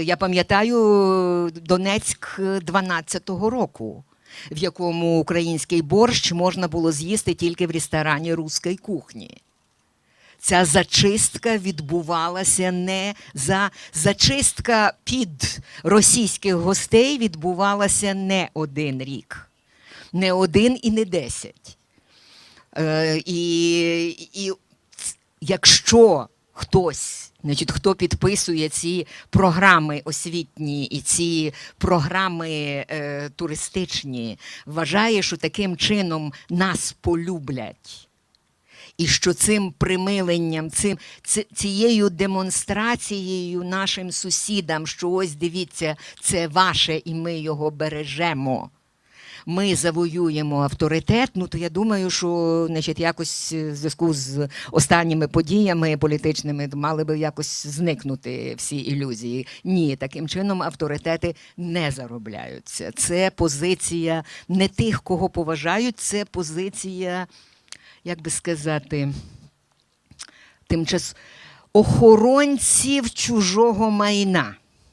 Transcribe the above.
Я пам'ятаю Донецьк 12-го року, в якому український борщ можна було з'їсти тільки в ресторані руської кухні. Ця зачистка відбувалася не за зачистка під російських гостей відбувалася не один рік, не один і не десять. Е, і, і якщо хтось, значить, хто підписує ці програми освітні і ці програми е, туристичні, вважає, що таким чином нас полюблять. І що цим примиленням, цим, цією демонстрацією нашим сусідам, що ось дивіться, це ваше, і ми його бережемо. Ми завоюємо авторитет. Ну то я думаю, що значить, якось в зв'язку з останніми подіями політичними мали би якось зникнути всі ілюзії. Ні, таким чином авторитети не заробляються. Це позиція не тих, кого поважають, це позиція, як би сказати, тимчас охоронців чужого майна.